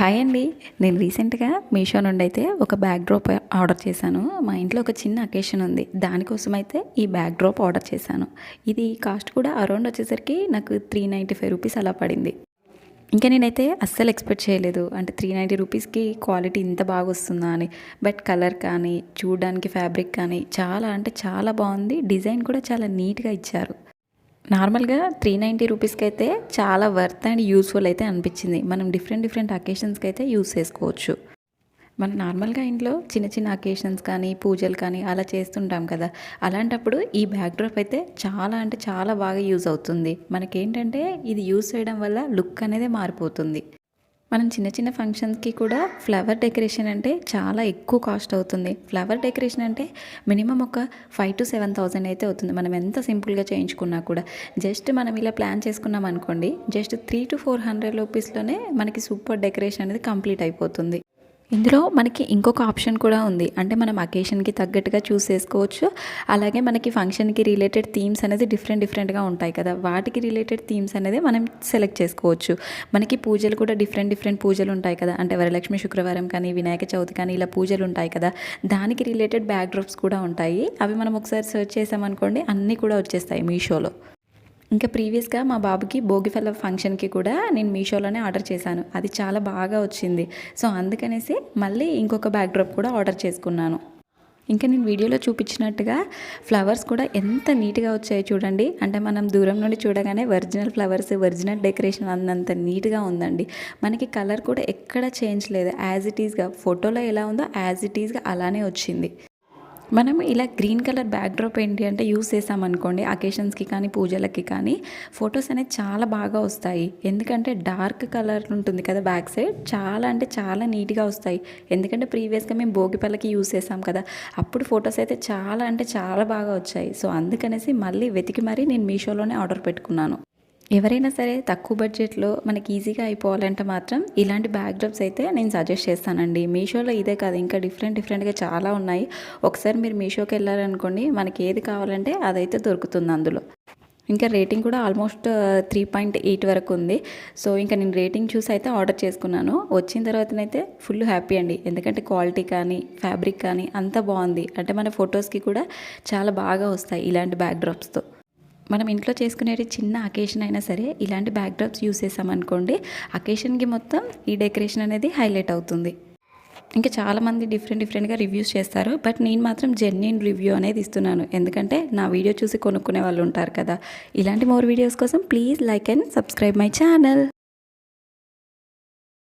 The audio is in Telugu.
హాయ్ అండి. నేను రీసెంట్గా మీషో నుండి అయితే ఒక బ్యాక్ డ్రాప్ ఆర్డర్ చేశాను. మా ఇంట్లో ఒక చిన్న అకేషన్ ఉంది. దానికోసం అయితే ఈ బ్యాక్ డ్రాప్ ఆర్డర్ చేశాను. ఇది కాస్ట్ కూడా అరౌండ్ వచ్చేసరికి నాకు త్రీ నైంటీ ఫైవ్ రూపీస్ అలా పడింది. ఇంకా నేనైతే అస్సలు ఎక్స్పెక్ట్ చేయలేదు. అంటే త్రీ నైంటీ రూపీస్కి క్వాలిటీ ఇంత బాగా వస్తుందా అని. బట్ కలర్ కానీ చూడడానికి ఫ్యాబ్రిక్ కానీ చాలా అంటే చాలా బాగుంది. డిజైన్ కూడా చాలా నీట్గా ఇచ్చారు. నార్మల్గా త్రీ నైంటీ రూపీస్కి అయితే చాలా వర్త్ అండ్ యూస్ఫుల్ అయితే అనిపించింది. మనం డిఫరెంట్ డిఫరెంట్ అకేషన్స్కి అయితే యూస్ చేసుకోవచ్చు. మనం నార్మల్గా ఇంట్లో చిన్న చిన్న అకేషన్స్ కానీ పూజలు కానీ అలా చేస్తుంటాం కదా. అలాంటప్పుడు ఈ బ్యాక్ డ్రాప్ అయితే చాలా అంటే చాలా బాగా యూజ్ అవుతుంది. మనకేంటంటే ఇది యూజ్ చేయడం వల్ల లుక్ అనేది మారిపోతుంది. మనం చిన్న చిన్న ఫంక్షన్స్కి కూడా ఫ్లవర్ డెకరేషన్ అంటే చాలా ఎక్కువ కాస్ట్ అవుతుంది. ఫ్లవర్ డెకరేషన్ అంటే మినిమం ఒక ఫైవ్ టు సెవెన్ థౌజండ్ అయితే అవుతుంది. మనం ఎంత సింపుల్గా చేయించుకున్నా కూడా. జస్ట్ మనం ఇలా ప్లాన్ చేసుకున్నాం అనుకోండి just three to four hundred రూపీస్లోనే మనకి సూపర్ డెకరేషన్ అనేది కంప్లీట్ అయిపోతుంది. ఇందులో మనకి ఇంకొక ఆప్షన్ కూడా ఉంది. అంటే మనం అకేషన్కి తగ్గట్టుగా చూస్ చేసుకోవచ్చు. అలాగే మనకి ఫంక్షన్కి రిలేటెడ్ థీమ్స్ అనేది డిఫరెంట్ డిఫరెంట్గా ఉంటాయి కదా. వాటికి రిలేటెడ్ థీమ్స్ అనేది మనం సెలెక్ట్ చేసుకోవచ్చు. మనకి పూజలు కూడా డిఫరెంట్ డిఫరెంట్ పూజలు ఉంటాయి కదా. అంటే వరలక్ష్మి శుక్రవారం కానీ వినాయక చవితి కానీ ఇలా పూజలు ఉంటాయి కదా. దానికి రిలేటెడ్ బ్యాక్డ్రాప్స్ కూడా ఉంటాయి. అవి మనం ఒకసారి సెర్చ్ చేసామనుకోండి అన్నీ కూడా వచ్చేస్తాయి మీషోలో. ఇంకా ప్రీవియస్గా మా బాబుకి భోగిఫల ఫంక్షన్కి కూడా నేను మీషోలోనే ఆర్డర్ చేశాను. అది చాలా బాగా వచ్చింది. సో అందుకనేసి మళ్ళీ ఇంకొక బ్యాక్ డ్రాప్ కూడా ఆర్డర్ చేసుకున్నాను. ఇంకా నేను వీడియోలో చూపించినట్టుగా ఫ్లవర్స్ కూడా ఎంత నీట్గా వచ్చాయో చూడండి. అంటే మనం దూరం నుండి చూడగానే ఒరిజినల్ ఫ్లవర్స్ ఒరిజినల్ డెకరేషన్ అన్నంత నీట్గా ఉందండి. మనకి కలర్ కూడా ఎక్కడ చేంజ్ లేదు. యాజ్ ఇట్ ఈస్గా ఫోటోలో ఎలా ఉందో యాజ్ ఇట్ ఈస్గా అలానే వచ్చింది. మనం ఇలా గ్రీన్ కలర్ బ్యాక్ డ్రాప్ ఏంటి అంటే యూస్ చేసామనుకోండి అకేషన్స్కి కానీ పూజలకి కానీ ఫొటోస్ అనేది చాలా బాగా వస్తాయి. ఎందుకంటే డార్క్ కలర్ ఉంటుంది కదా బ్యాక్ సైడ్ చాలా అంటే చాలా నీట్గా వస్తాయి. ఎందుకంటే ప్రీవియస్గా మేము భోగిపల్లకి యూస్ చేసాం కదా అప్పుడు ఫొటోస్ అయితే చాలా అంటే చాలా బాగా వచ్చాయి. సో అందుకనేసి మళ్ళీ వెతికి మరీ నేను మీషోలోనే ఆర్డర్ పెట్టుకున్నాను. ఎవరైనా సరే తక్కువ బడ్జెట్లో మనకి ఈజీగా అయిపోవాలంటే మాత్రం ఇలాంటి బ్యాక్ డ్రాప్స్ అయితే నేను సజెస్ట్ చేస్తానండి. మీషోలో ఇదే కాదు ఇంకా డిఫరెంట్ డిఫరెంట్గా చాలా ఉన్నాయి. ఒకసారి మీరు మీషోకి వెళ్ళారనుకోండి మనకి ఏది కావాలంటే అదైతే దొరుకుతుంది అందులో. ఇంకా రేటింగ్ కూడా ఆల్మోస్ట్ త్రీ పాయింట్ ఎయిట్ వరకు ఉంది. సో ఇంకా నేను రేటింగ్ చూసి అయితే ఆర్డర్ చేసుకున్నాను. వచ్చిన తర్వాతనైతే ఫుల్ హ్యాపీ అండి. ఎందుకంటే క్వాలిటీ కానీ ఫ్యాబ్రిక్ కానీ అంత బాగుంది. అంటే మన ఫొటోస్కి కూడా చాలా బాగా వస్తాయి ఇలాంటి బ్యాక్ డ్రాప్స్తో. మనం ఇంట్లో చేసుకునేది చిన్న అకేషన్ అయినా సరే ఇలాంటి బ్యాక్ డ్రాప్స్ యూస్ చేసామనుకోండి అకేషన్కి మొత్తం ఈ డెకరేషన్ అనేది హైలైట్ అవుతుంది. ఇంకా చాలామంది డిఫరెంట్ డిఫరెంట్గా రివ్యూస్ చేస్తారు బట్ నేను మాత్రం జెన్యున్ రివ్యూ అనేది ఇస్తున్నాను. ఎందుకంటే నా వీడియో చూసి కొనుక్కునే వాళ్ళు ఉంటారు కదా. ఇలాంటి మోర్ వీడియోస్ కోసం please like and subscribe my channel